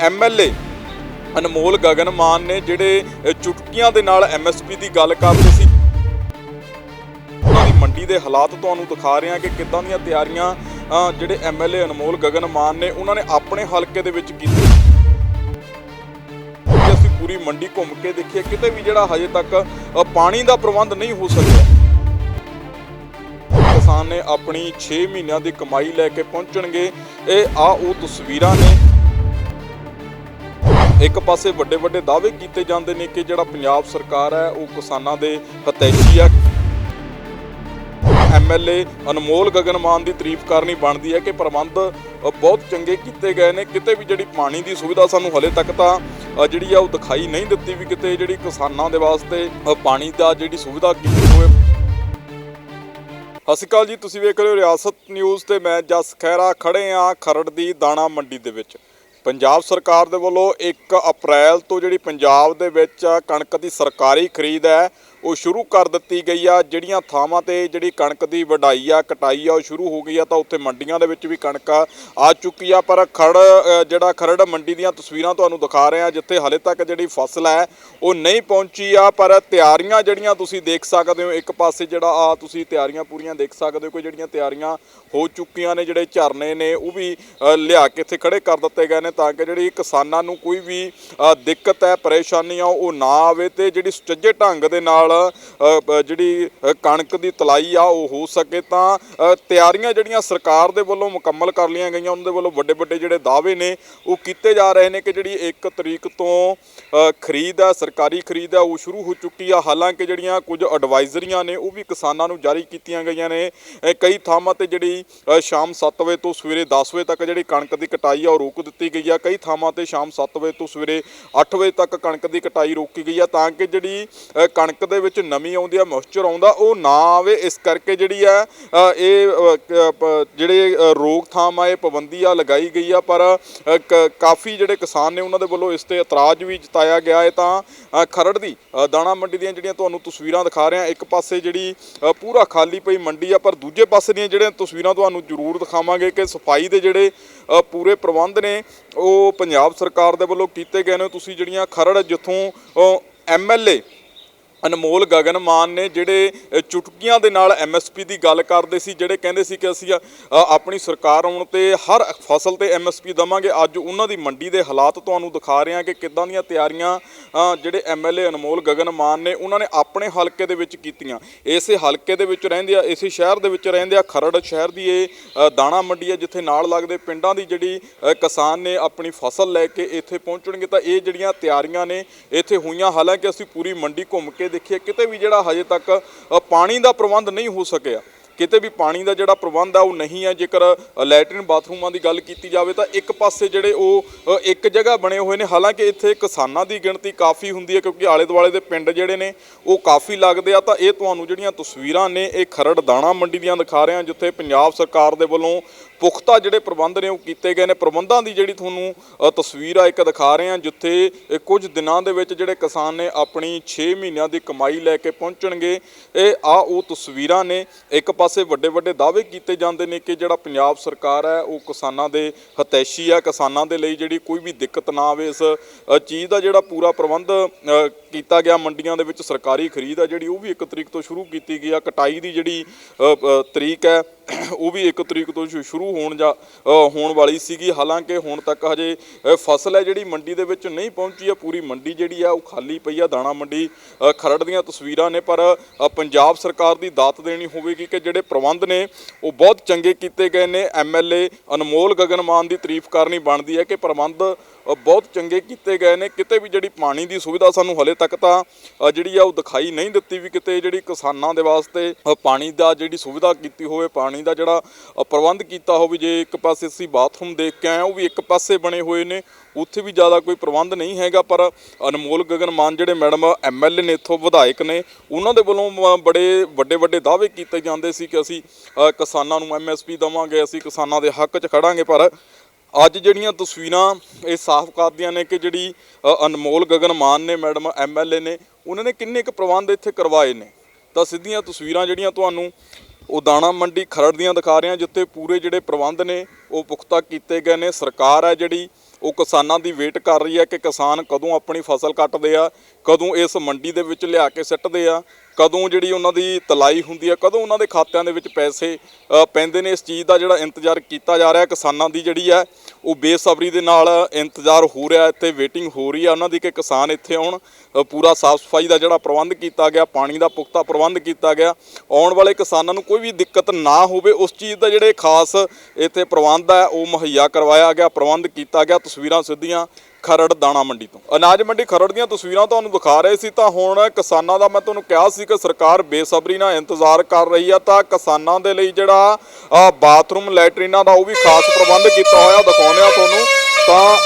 MLA Anmol Gagan ਮਾਨ ਨੇ ਜਿਹੜੇ ਚੁਟਕੀਆਂ ਦੇ ਨਾਲ ਐਮਐਸਪੀ ਦੀ ਗੱਲ ਕਰਦੇ ਸੀ। ਮੰਡੀ ਦੇ ਹਾਲਾਤ ਤੁਹਾਨੂੰ ਦਿਖਾ ਰਹੇ ਹਾਂ ਕਿ ਕਿੱਦਾਂ ਦੀਆਂ ਤਿਆਰੀਆਂ ਅ, ਜਿਹੜੇ ਐਮਐਲਏ ਅਨਮੋਲ ਗਗਨ ਮਾਨ ਨੇ ਉਹਨਾਂ ਨੇ ਆਪਣੇ ਹਲਕੇ ਦੇ ਵਿੱਚ ਕੀਤੀ। ਅਸੀਂ ਪੂਰੀ ਮੰਡੀ ਘੁੰਮ ਕੇ ਦੇਖੀਏ ਕਿਤੇ ਵੀ ਜਿਹੜਾ ਹਜੇ ਤੱਕ ਪਾਣੀ ਦਾ ਪ੍ਰਬੰਧ ਨਹੀਂ ਹੋ ਸਕਿਆ। ਕਿਸਾਨ ਨੇ ਆਪਣੀ 6 ਮਹੀਨਿਆਂ ਦੀ ਕਮਾਈ ਲੈ ਕੇ ਪਹੁੰਚਣਗੇ। ਇਹ ਆ ਉਹ ਤਸਵੀਰਾਂ ਨੇ ਇੱਕ ਪਾਸੇ ਵੱਡੇ ਵੱਡੇ ਦਾਅਵੇ ਕੀਤੇ ਜਾਂਦੇ ਨੇ ਕਿ ਜਿਹੜਾ ਪੰਜਾਬ ਸਰਕਾਰ ਹੈ, ਉਹ ਕਿਸਾਨਾਂ ਦੇ ਹਤੈਸ਼ੀ ਹੈ। ਐਮਐਲਏ ਅਨਮੋਲ ਗਗਨਮਾਨ ਦੀ ਤਾਰੀਫ ਕਰਨੀ ਬਣਦੀ ਹੈ ਕਿ ਪ੍ਰਬੰਧ ਬਹੁਤ ਚੰਗੇ ਕੀਤੇ ਗਏ ਨੇ। ਕਿਤੇ ਵੀ ਜਿਹੜੀ ਪਾਣੀ ਦੀ ਸੁਵਿਧਾ ਸਾਨੂੰ ਹਲੇ ਤੱਕ ਤਾਂ ਜਿਹੜੀ ਆ ਉਹ ਦਿਖਾਈ ਨਹੀਂ ਦਿੱਤੀ ਵੀ ਕਿਤੇ ਜਿਹੜੀ ਕਿਸਾਨਾਂ ਦੇ ਵਾਸਤੇ ਪਾਣੀ ਦਾ ਜਿਹੜੀ ਸੁਵਿਧਾ ਕੀਤੀ ਹੋਵੇ। ਸਤਿ ਸ਼੍ਰੀ ਅਕਾਲ ਜੀ, ਤੁਸੀਂ ਵੇਖ ਰਹੇ ਹੋ ਰਿਆਸਤ ਨਿਊਜ਼ ਤੇ ਮੈਂ ਜਸ ਖਹਿਰਾ ਖੜੇ ਆ ਖਰੜ ਦੀ ਦਾਣਾ ਮੰਡੀ ਦੇ ਵਿੱਚ। ਪੰਜਾਬ ਸਰਕਾਰ ਦੇ ਵੱਲੋਂ 1 ਅਪ੍ਰੈਲ ਤੋਂ ਜਿਹੜੀ ਪੰਜਾਬ ਦੇ ਵਿੱਚ ਕਣਕ ਦੀ ਸਰਕਾਰੀ ਖਰੀਦ ਹੈ ਉਹ ਸ਼ੁਰੂ ਕਰ ਦਿੱਤੀ ਗਈ ਆ। ਜਿਹੜੀਆਂ ਥਾਵਾਂ ਤੇ ਜਿਹੜੀ ਕਣਕ ਦੀ ਵਢਾਈ ਆ, ਕਟਾਈ ਆ, ਉਹ ਸ਼ੁਰੂ ਹੋ ਗਈ ਆ ਤਾਂ ਉੱਥੇ ਮੰਡੀਆਂ ਦੇ ਵਿੱਚ ਵੀ ਕਣਕ ਆ ਚੁੱਕੀ ਆ। ਪਰ ਖੜ ਜਿਹੜਾ ਖਰੜ ਮੰਡੀ ਦੀਆਂ ਤਸਵੀਰਾਂ ਤੁਹਾਨੂੰ ਦਿਖਾ ਰਹੇ ਆ, ਜਿੱਥੇ ਹਲੇ ਤੱਕ ਜਿਹੜੀ ਫਸਲ ਹੈ, ਉਹ ਨਹੀਂ ਪਹੁੰਚੀ ਆ। ਪਰ ਤਿਆਰੀਆਂ ਜਿਹੜੀਆਂ ਤੁਸੀਂ ਦੇਖ ਸਕਦੇ ਹੋ, ਇੱਕ ਪਾਸੇ ਜਿਹੜਾ ਆ ਤੁਸੀਂ ਤਿਆਰੀਆਂ ਪੂਰੀਆਂ ਦੇਖ ਸਕਦੇ ਹੋ ਕਿ ਜਿਹੜੀਆਂ ਤਿਆਰੀਆਂ ਹੋ ਚੁੱਕੀਆਂ ਨੇ, ਜਿਹੜੇ ਝਰਨੇ ਨੇ, ਉਹ ਵੀ ਲਿਆ ਕੇ ਇੱਥੇ ਖੜੇ ਕਰ ਦਿੱਤੇ ਗਏ ਨੇ ਤਾਂ ਕਿ ਜਿਹੜੀ ਕਿਸਾਨਾਂ ਨੂੰ ਕੋਈ ਵੀ ਦਿੱਕਤ ਹੈ, ਪਰੇਸ਼ਾਨੀ ਆ, ਉਹ ਨਾ ਆਵੇ ਤੇ ਜਿਹੜੀ ਸੁਚੱਜੇ ਢੰਗ ਦੇ ਨਾਲ ਅ, ਜਿਹੜੀ ਕਣਕ ਦੀ ਤਲਾਈ ਆ ਉਹ ਹੋ ਸਕੇ ਤਾਂ ਤਿਆਰੀਆਂ ਜਿਹੜੀਆਂ ਸਰਕਾਰ ਦੇ ਵੱਲੋਂ ਮੁਕੰਮਲ ਕਰ ਲਈਆਂ ਗਈਆਂ ਉਹਨਾਂ ਦੇ ਵੱਲੋਂ ਵੱਡੇ ਵੱਡੇ ਜਿਹੜੇ ਦਾਅਵੇ ਨੇ ਉਹ ਕੀਤੇ ਜਾ ਰਹੇ ਨੇ ਕਿ ਜਿਹੜੀ 1 ਤਰੀਕ ਤੋਂ ਖਰੀਦ ਹੈ ਸਰਕਾਰੀ ਖਰੀਦ ਹੈ ਉਹ ਸ਼ੁਰੂ ਹੋ ਚੁੱਕੀ ਆ। ਹਾਲਾਂਕਿ ਜਿਹੜੀਆਂ ਕੁਝ ਐਡਵਾਈਜ਼ਰੀਆਂ ਨੇ ਉਹ ਵੀ ਕਿਸਾਨਾਂ ਨੂੰ ਜਾਰੀ ਕੀਤੀਆਂ ਗਈਆਂ ਨੇ। ਕਈ ਥਾਵਾਂ ਤੇ ਜਿਹੜੀ ਸ਼ਾਮ 7 ਵਜੇ ਤੋਂ ਸਵੇਰੇ 10 ਵਜੇ ਤੱਕ ਜਿਹੜੀ ਕਣਕ ਦੀ ਕਟਾਈ ਆ ਉਹ ਰੋਕ ਦਿੱਤੀ ਗਈ ਆ। ਕਈ ਥਾਵਾਂ ਤੇ ਸ਼ਾਮ 7 ਵਜੇ ਤੋਂ ਸਵੇਰੇ 8 ਵਜੇ ਤੱਕ ਕਣਕ ਦੀ ਕਟਾਈ ਰੋਕੀ ਗਈ ਆ ਤਾਂ ਕਿ ਜਿਹੜੀ ਕਣਕ ਦੇ ਵਿੱਚ ਨਮੀ ਆਉਂਦੀ ਆ ਮੋਇਸਚਰ ਆਉਂਦਾ, ਉਹ ਨਾ ਆਵੇ, ਇਸ ਕਰਕੇ ਜਿਹੜੀ ਆ ਇਹ ਜਿਹੜੇ ਰੋਕਥਾਮ ਆ, ਇਹ ਪਾਬੰਦੀ ਆ ਲਗਾਈ ਗਈ ਆ, ਪਰ ਕ- ਕਾਫੀ ਜਿਹੜੇ ਕਿਸਾਨ ਨੇ ਉਹਨਾਂ ਦੇ ਵੱਲੋਂ ਇਸ ਤੇ ਇਤਰਾਜ਼ ਵੀ ਜਤਾਇਆ ਗਿਆ ਹੈ ਤਾਂ ਖਰੜ ਦੀ ਦਾਣਾ ਮੰਡੀ ਦੀਆਂ ਜਿਹੜੀਆਂ ਤੁਹਾਨੂੰ ਤਸਵੀਰਾਂ ਦਿਖਾ ਰਿਹਾ, ਇੱਕ ਪਾਸੇ ਜਿਹੜੀ ਪੂਰਾ ਖਾਲੀ ਪਈ ਮੰਡੀ ਆ, ਪਰ ਦੂਜੇ ਪਾਸੇ ਦੀਆਂ ਜਿਹੜੀਆਂ ਤਸਵੀਰਾਂ ਤੁਹਾਨੂੰ ਜ਼ਰੂਰ ਦਿਖਾਵਾਂਗੇ ਕਿ ਸਫ਼ਾਈ ਦੇ ਜਿਹੜੇ ਪੂਰੇ ਪ੍ਰਬੰਧ ਨੇ, ਉਹ ਪੰਜਾਬ ਸਰਕਾਰ ਦੇ ਵੱਲੋਂ ਕੀਤੇ ਗਏ ਨੇ, ਤੁਸੀਂ ਜਿਹੜੀਆਂ ਖਰੜ ਜਿੱਥੋਂ ਐਮਐਲਏ ਅਨਮੋਲ ਗਗਨ ਮਾਨ ਨੇ ਜਿਹੜੇ ਚੁਟਕੀਆਂ ਦੇ ਨਾਲ ਐਮਐਸਪੀ ਦੀ ਗੱਲ ਕਰਦੇ ਸੀ ਜਿਹੜੇ ਕਹਿੰਦੇ ਸੀ ਕਿ ਅਸੀਂ ਆਪਣੀ ਸਰਕਾਰ ਆਉਣ ਤੇ ਹਰ ਫਸਲ ਤੇ ਐਮਐਸਪੀ ਦਵਾਂਗੇ ਅੱਜ ਉਹਨਾਂ ਦੀ ਮੰਡੀ ਦੇ ਹਾਲਾਤ ਤੁਹਾਨੂੰ ਦਿਖਾ ਰਹੇ ਹਾਂ ਕਿ ਕਿੱਦਾਂ ਦੀਆਂ ਤਿਆਰੀਆਂ ਅ, ਜਿਹੜੇ ਐਮਐਲਏ ਅਨਮੋਲ ਗਗਨ ਮਾਨ ਨੇ ਉਹਨਾਂ ਨੇ ਆਪਣੇ ਹਲਕੇ ਦੇ ਵਿੱਚ ਕੀਤੀਆਂ। ਇਸੇ ਹਲਕੇ ਦੇ ਵਿੱਚ ਰਹਿੰਦੇ ਆ ਇਸੇ ਸ਼ਹਿਰ ਦੇ ਵਿੱਚ ਰਹਿੰਦੇ ਆ ਖਰੜ ਸ਼ਹਿਰ ਦੀ ਇਹ ਦਾਣਾ ਮੰਡੀ ਹੈ ਜਿੱਥੇ ਨਾਲ ਲੱਗਦੇ ਪਿੰਡਾਂ ਦੀ ਜਿਹੜੀ ਕਿਸਾਨ ਨੇ ਆਪਣੀ ਫਸਲ ਲੈ ਕੇ ਇੱਥੇ ਪਹੁੰਚਣਗੇ ਤਾਂ ਇਹ ਜਿਹੜੀਆਂ ਤਿਆਰੀਆਂ ਨੇ ਇੱਥੇ ਹੋਈਆਂ ਹਾਲਾਂਕਿ ਅਸੀਂ ਪੂਰੀ ਮੰਡੀ ਘੁੰਮ ਕੇ ਦੇਖੀਏ, ਕਿਤੇ ਵੀ ਜਿਹੜਾ ਹਜੇ ਤੱਕ ਪਾਣੀ ਦਾ ਪ੍ਰਬੰਧ ਨਹੀਂ ਹੋ ਸਕਿਆ, ਕਿਤੇ ਵੀ ਪਾਣੀ ਦਾ ਜਿਹੜਾ ਪ੍ਰਬੰਧ ਆ, ਉਹ ਨਹੀਂ ਹੈ ਜੇਕਰ ਲੈਟਰਨ ਬਾਥਰੂਮਾਂ ਦੀ ਗੱਲ ਕੀਤੀ ਜਾਵੇ ਤਾਂ ਇੱਕ ਪਾਸੇ ਜਿਹੜੇ ਉਹ ਇੱਕ ਜਗ੍ਹਾ ਬਣੇ ਹੋਏ ਨੇ। ਹਾਲਾਂਕਿ ਇੱਥੇ ਕਿਸਾਨਾਂ ਦੀ ਗਿਣਤੀ ਕਾਫੀ ਹੁੰਦੀ ਹੈ, ਕਿਉਂਕਿ ਆਲੇ ਦੁਆਲੇ ਦੇ ਪਿੰਡ ਜਿਹੜੇ ਨੇ, ਉਹ ਕਾਫੀ ਲੱਗਦੇ ਆ। ਤਾਂ ਇਹ ਤੁਹਾਨੂੰ ਜਿਹੜੀਆਂ ਤਸਵੀਰਾਂ ਨੇ, ਇਹ ਖਰੜ ਦਾਣਾ ਮੰਡੀ ਦੀਆਂ ਦਿਖਾ ਰਹੇ ਹਾਂ, ਜਿੱਥੇ ਪੰਜਾਬ ਸਰਕਾਰ ਦੇ ਵੱਲੋਂ ਪੁਖਤਾ ਜਿਹੜੇ ਪ੍ਰਬੰਧ ਨੇ ਉਹ ਕੀਤੇ ਗਏ ਨੇ। ਪ੍ਰਬੰਧਾਂ ਦੀ ਜਿਹੜੀ ਤੁਹਾਨੂੰ ਅ, ਤਸਵੀਰ ਆ ਇੱਕ ਦਿਖਾ ਰਹੇ ਹਾਂ ਜਿੱਥੇ ਕੁਝ ਦਿਨਾਂ ਦੇ ਵਿੱਚ ਜਿਹੜੇ ਕਿਸਾਨ ਨੇ ਆਪਣੀ 6 ਮਹੀਨਿਆਂ ਦੀ ਕਮਾਈ ਲੈ ਕੇ ਪਹੁੰਚਣਗੇ। ਇਹ ਆ ਉਹ ਤਸਵੀਰਾਂ ਨੇ। ਇੱਕ ਪਾਸੇ ਵੱਡੇ ਵੱਡੇ ਦਾਅਵੇ ਕੀਤੇ ਜਾਂਦੇ ਨੇ ਕਿ ਜਿਹੜਾ ਪੰਜਾਬ ਸਰਕਾਰ ਹੈ ਉਹ ਕਿਸਾਨਾਂ ਦੇ ਹਤੈਸ਼ੀ ਆ। ਕਿਸਾਨਾਂ ਦੇ ਲਈ ਜਿਹੜੀ ਕੋਈ ਵੀ ਦਿੱਕਤ ਨਾ ਆਵੇ ਇਸ ਚੀਜ਼ ਦਾ ਜਿਹੜਾ ਪੂਰਾ ਪ੍ਰਬੰਧ ਕੀਤਾ ਗਿਆ। ਮੰਡੀਆਂ ਦੇ ਵਿੱਚ ਸਰਕਾਰੀ ਖਰੀਦ ਆ ਜਿਹੜੀ ਉਹ ਵੀ 1 ਤਰੀਕ ਤੋਂ ਸ਼ੁਰੂ ਕੀਤੀ ਗਈ ਆ। ਕਟਾਈ ਦੀ ਜਿਹੜੀ ਤਰੀਕ ਹੈ ਉਹ ਵੀ 1 ਤਰੀਕ ਤੋਂ ਸ਼ੁਰੂ ਸ਼ੁਰੂ ਹੋਣ ਜਾ ਹੋਣ ਵਾਲੀ ਸੀਗੀ। ਹਾਲਾਂਕਿ ਹੁਣ ਤੱਕ ਹਜੇ ਫਸਲ ਹੈ ਜਿਹੜੀ ਮੰਡੀ ਦੇ ਵਿੱਚ ਨਹੀਂ ਪਹੁੰਚੀ ਹੈ। ਪੂਰੀ ਮੰਡੀ ਜਿਹੜੀ ਆ, ਉਹ ਖਾਲੀ ਪਈ ਆ। ਦਾਣਾ ਮੰਡੀ ਖਰੜ ਦੀਆਂ ਤਸਵੀਰਾਂ ਨੇ। ਪਰ ਪੰਜਾਬ ਸਰਕਾਰ ਦੀ ਦਾਤ ਦੇਣੀ ਹੋਵੇਗੀ ਕਿ ਜਿਹੜੇ ਪ੍ਰਬੰਧ ਨੇ, ਉਹ ਬਹੁਤ ਚੰਗੇ ਕੀਤੇ ਗਏ ਨੇ। ਐਮਐਲਏ ਅਨਮੋਲ ਗਗਨ ਮਾਨ ਦੀ ਤਾਰੀਫ ਕਰਨੀ ਬਣਦੀ ਹੈ ਕਿ ਪ੍ਰਬੰਧ ਬਹੁਤ ਚੰਗੇ ਕੀਤੇ ਗਏ ਨੇ। ਕਿਤੇ ਵੀ ਜਿਹੜੀ ਪਾਣੀ ਦੀ ਸੁਵਿਧਾ ਸਾਨੂੰ ਹਲੇ ਤੱਕ ਤਾਂ ਜਿਹੜੀ ਆ, ਉਹ ਦਿਖਾਈ ਨਹੀਂ ਦਿੱਤੀ ਵੀ ਕਿਤੇ ਜਿਹੜੀ ਕਿਸਾਨਾਂ ਦੇ ਵਾਸਤੇ ਪਾਣੀ ਦਾ ਜਿਹੜੀ ਸੁਵਿਧਾ ਕੀਤੀ ਹੋਵੇ, ਪਾਣੀ ਦਾ ਜਿਹੜਾ ਪ੍ਰਬੰਧ ਕੀਤਾ ਹੋਵੇ ਜੇ ਇੱਕ ਪਾਸੇ ਅਸੀਂ ਬਾਥਰੂਮ ਦੇਖ ਕੇ ਆਏ ਉਹ ਵੀ ਇੱਕ ਪਾਸੇ ਬਣੇ ਹੋਏ ਨੇ। ਉੱਥੇ ਵੀ ਜ਼ਿਆਦਾ ਕੋਈ ਪ੍ਰਬੰਧ ਨਹੀਂ ਹੈਗਾ, ਪਰ ਅਨਮੋਲ ਗਗਨ ਮਾਨ ਜਿਹੜੇ ਮੈਡਮ ਐਮਐਲਏ ਨੇ, ਇੱਥੋਂ ਵਿਧਾਇਕ ਨੇ, ਉਹਨਾਂ ਦੇ ਵੱਲੋਂ ਬੜੇ ਵੱਡੇ ਵੱਡੇ ਦਾਅਵੇ ਕੀਤੇ ਜਾਂਦੇ ਸੀ ਕਿ ਅਸੀਂ ਕਿਸਾਨਾਂ ਨੂੰ ਐਮਐਸਪੀ ਦਵਾਂਗੇ, ਅਸੀਂ ਕਿਸਾਨਾਂ ਦੇ ਹੱਕ 'ਚ ਖੜਾਂਗੇ। ਪਰ ਅੱਜ ਜਿਹੜੀਆਂ ਤਸਵੀਰਾਂ ਇਹ ਸਾਫ਼ ਕਰਦੀਆਂ ਨੇ ਕਿ ਜਿਹੜੀ ਅਨਮੋਲ ਗਗਨ ਮਾਨ ਨੇ, ਮੈਡਮ ਐਮਐਲਏ ਨੇ, ਉਹਨਾਂ ਨੇ ਕਿੰਨੇ ਕੁ ਪ੍ਰਬੰਧ ਇੱਥੇ ਕਰਵਾਏ ਨੇ। ਤਾਂ ਸਿੱਧੀਆਂ ਤਸਵੀਰਾਂ ਜਿਹੜੀਆਂ ਤੁਹਾਨੂੰ ਉਹ ਦਾਣਾ ਮੰਡੀ ਖਰੜ ਦੀਆਂ ਦਿਖਾ ਰਹੇ ਹਾਂ, ਜਿੱਥੇ ਪੂਰੇ ਜਿਹੜੇ ਪ੍ਰਬੰਧ ਨੇ, ਉਹ ਪੁਖਤਾ ਕੀਤੇ ਗਏ ਨੇ। ਸਰਕਾਰ ਹੈ ਜਿਹੜੀ, ਉਹ ਕਿਸਾਨਾਂ ਦੀ ਵੇਟ ਕਰ ਰਹੀ ਹੈ ਕਿ ਕਿਸਾਨ ਕਦੋਂ ਆਪਣੀ ਫਸਲ ਕੱਟਦੇ ਆ, ਕਦੋਂ ਇਸ ਮੰਡੀ ਦੇ ਵਿੱਚ ਲਿਆ ਕੇ ਸਿੱਟਦੇ ਆ, ਕਦੋਂ ਜਿਹੜੀ ਉਹਨਾਂ ਦੀ ਤਲਾਈ ਹੁੰਦੀ ਆ, ਕਦੋਂ ਉਹਨਾਂ ਦੇ ਖਾਤਿਆਂ ਦੇ ਵਿੱਚ ਪੈਸੇ ਪੈਂਦੇ ਨੇ। ਇਸ ਚੀਜ਼ ਦਾ ਜਿਹੜਾ ਇੰਤਜ਼ਾਰ ਕੀਤਾ ਜਾ ਰਿਹਾ ਕਿਸਾਨਾਂ ਦੀ ਜਿਹੜੀ ਹੈ ਉਹ ਬੇਸਬਰੀ ਦੇ ਨਾਲ ਇੰਤਜ਼ਾਰ ਹੋ ਰਿਹਾ ਇੱਥੇ ਵੇਟਿੰਗ ਹੋ ਰਹੀ ਹੈ ਉਹਨਾਂ ਦੀ ਕਿ ਕਿਸਾਨ ਇੱਥੇ ਆਉਣ ਪੂਰਾ ਸਾਫ਼ ਸਫ਼ਾਈ ਦਾ ਜਿਹੜਾ ਪ੍ਰਬੰਧ ਕੀਤਾ ਗਿਆ, ਪਾਣੀ ਦਾ ਪੁਖਤਾ ਪ੍ਰਬੰਧ ਕੀਤਾ ਗਿਆ। ਆਉਣ ਵਾਲੇ ਕਿਸਾਨਾਂ ਨੂੰ ਕੋਈ ਵੀ ਦਿੱਕਤ ਨਾ ਹੋਵੇ, ਉਸ ਚੀਜ਼ ਦਾ ਜਿਹੜੇ ਖਾਸ ਇੱਥੇ ਪ੍ਰਬੰਧ ਹੈ, ਉਹ ਮੁਹੱਈਆ ਕਰਵਾਇਆ ਗਿਆ, ਪ੍ਰਬੰਧ ਕੀਤਾ ਗਿਆ, ਤਸਵੀਰਾਂ ਸਿੱਧੀਆਂ ਖਰੜ ਦਾਣਾ ਮੰਡੀ ਤੋਂ। ਅਨਾਜ ਮੰਡੀ ਖਰੜ ਦੀਆਂ ਤਸਵੀਰਾਂ ਤੁਹਾਨੂੰ ਦਿਖਾ ਰਹੇ ਸੀ, ਤਾਂ ਹੁਣ ਕਿਸਾਨਾਂ ਦਾ ਮੈਂ ਤੁਹਾਨੂੰ ਕਿਹਾ ਸੀ ਕਿ ਸਰਕਾਰ ਬੇਸਬਰੀ ਨਾਲ ਇੰਤਜ਼ਾਰ ਕਰ ਰਹੀ ਆ, ਤਾਂ ਕਿਸਾਨਾਂ ਦੇ ਲਈ ਜਿਹੜਾ ਬਾਥਰੂਮ, ਲੈਟਰੀਨਾਂ ਦਾ ਉਹ ਵੀ ਖਾਸ ਪ੍ਰਬੰਧ ਕੀਤਾ ਹੋਇਆ ਦਿਖਾਉਂਦੇ ਆ ਤੁਹਾਨੂੰ। ਤਾਂ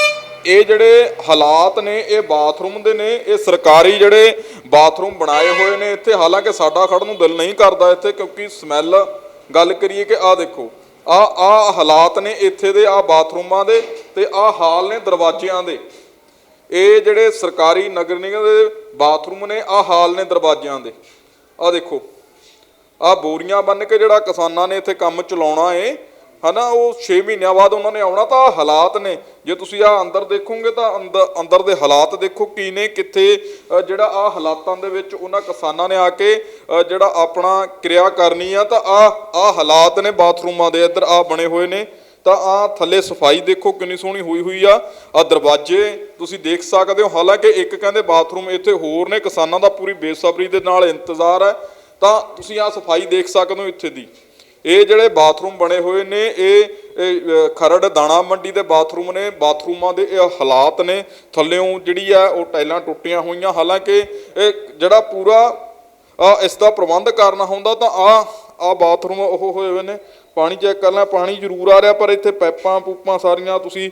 ਇਹ ਜਿਹੜੇ ਹਾਲਾਤ ਨੇ, ਇਹ ਬਾਥਰੂਮ ਦੇ ਨੇ, ਇਹ ਸਰਕਾਰੀ ਜਿਹੜੇ ਬਾਥਰੂਮ ਬਣਾਏ ਹੋਏ ਨੇ ਇੱਥੇ। ਹਾਲਾਂਕਿ ਸਾਡਾ ਖੜਨ ਨੂੰ ਦਿਲ ਨਹੀਂ ਕਰਦਾ ਇੱਥੇ, ਕਿਉਂਕਿ ਸਮੈਲ, ਗੱਲ ਕਰੀਏ ਕਿ ਆਹ ਦੇਖੋ ਆ ਆ ਹਾਲਾਤ ਨੇ ਇੱਥੇ ਦੇ, ਆ ਬਾਥਰੂਮਾਂ ਦੇ ਤੇ ਆ ਹਾਲ ਨੇ ਦਰਵਾਜ਼ਿਆਂ ਦੇ। ਇਹ ਜਿਹੜੇ ਸਰਕਾਰੀ ਨਗਰ ਨਿਗਮ ਦੇ ਬਾਥਰੂਮ ਨੇ, ਆ ਹਾਲ ਨੇ ਦਰਵਾਜ਼ਿਆਂ ਦੇ। ਆ ਦੇਖੋ, ਆ ਬੋਰੀਆਂ ਬੰਨ ਕੇ ਜਿਹੜਾ ਕਿਸਾਨਾਂ ਨੇ ਇੱਥੇ ਕੰਮ ਚਲਾਉਣਾ ਏ ਹਨਾ, ਉਹ 6 ਮਹੀਨਿਆਂ ਬਾਅਦ ਉਹਨਾਂ ਨੇ ਆਉਣਾ ਤਾਂ ਆਹ ਹਾਲਾਤ ਨੇ। ਜੇ ਤੁਸੀਂ ਆ ਅੰਦਰ ਦੇਖੋਗੇ ਤਾਂ ਅੰਦਰ ਅੰਦਰ ਦੇ ਹਾਲਾਤ ਦੇਖੋ ਕੀ ਨੇ ਕਿੱਥੇ ਜਿਹੜਾ ਆ ਹਾਲਾਤਾਂ ਦੇ ਵਿੱਚ ਉਹਨਾਂ ਕਿਸਾਨਾਂ ਨੇ ਆ ਕੇ ਜਿਹੜਾ ਆਪਣਾ ਕਿਰਿਆ ਕਰਨੀ ਆ, ਤਾਂ ਆ ਆ ਹਾਲਾਤ ਨੇ ਬਾਥਰੂਮਾਂ ਦੇ ਇੱਧਰ ਆ ਬਣੇ ਹੋਏ ਨੇ। ਤਾਂ ਆ ਥੱਲੇ ਸਫ਼ਾਈ ਦੇਖੋ, ਕਿੰਨੀ ਸੋਹਣੀ ਹੋਈ ਹੋਈ ਆ। ਆ ਦਰਵਾਜ਼ੇ ਤੁਸੀਂ ਦੇਖ ਸਕਦੇ ਹੋ, ਹਾਲਾਂਕਿ ਇੱਕ ਕਹਿੰਦੇ ਬਾਥਰੂਮ ਇੱਥੇ ਹੋਰ ਨੇ, ਕਿਸਾਨਾਂ ਦਾ ਪੂਰੀ ਬੇਸਬਰੀ ਦੇ ਨਾਲ ਇੰਤਜ਼ਾਰ ਹੈ। ਤਾਂ ਤੁਸੀਂ ਆ ਸਫ਼ਾਈ ਦੇਖ ਸਕਦੇ ਹੋ ਇੱਥੇ ਦੀ। ਇਹ ਜਿਹੜੇ ਬਾਥਰੂਮ ਬਣੇ ਹੋਏ ਨੇ, ਇਹ ਖਰੜ ਦਾਣਾ ਮੰਡੀ ਦੇ ਬਾਥਰੂਮ ਨੇ, ਬਾਥਰੂਮਾਂ ਦੇ ਇਹ ਹਾਲਾਤ ਨੇ। ਥੱਲਿਓਂ ਜਿਹੜੀ ਆ, ਉਹ ਟਾਈਲਾਂ ਟੁੱਟੀਆਂ ਹੋਈਆਂ। ਹਾਲਾਂਕਿ ਇਹ ਜਿਹੜਾ ਪੂਰਾ ਇਸ ਦਾ ਪ੍ਰਬੰਧ ਕਰਨਾ ਹੁੰਦਾ ਤਾਂ ਆ ਆ ਬਾਥਰੂਮ ਉਹ ਹੋਏ ਹੋਏ ਨੇ। ਪਾਣੀ ਚੈੱਕ ਕਰਨਾ ਪਾਣੀ ਜ਼ਰੂਰ ਆ ਰਿਹਾ, ਪਰ ਇੱਥੇ ਪੈਪਾਂ ਪੂਪਾਂ ਸਾਰੀਆਂ ਤੁਸੀਂ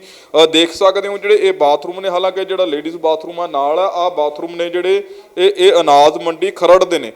ਦੇਖ ਸਕਦੇ ਹੋ ਜਿਹੜੇ ਇਹ ਬਾਥਰੂਮ ਨੇ। ਹਾਲਾਂਕਿ ਜਿਹੜਾ ਲੇਡੀਜ਼ ਬਾਥਰੂਮ ਆ, ਨਾਲ ਆ ਆ ਬਾਥਰੂਮ ਨੇ ਜਿਹੜੇ, ਇਹ ਇਹ ਅਨਾਜ ਮੰਡੀ ਖਰੜ ਦੇ ਨੇ।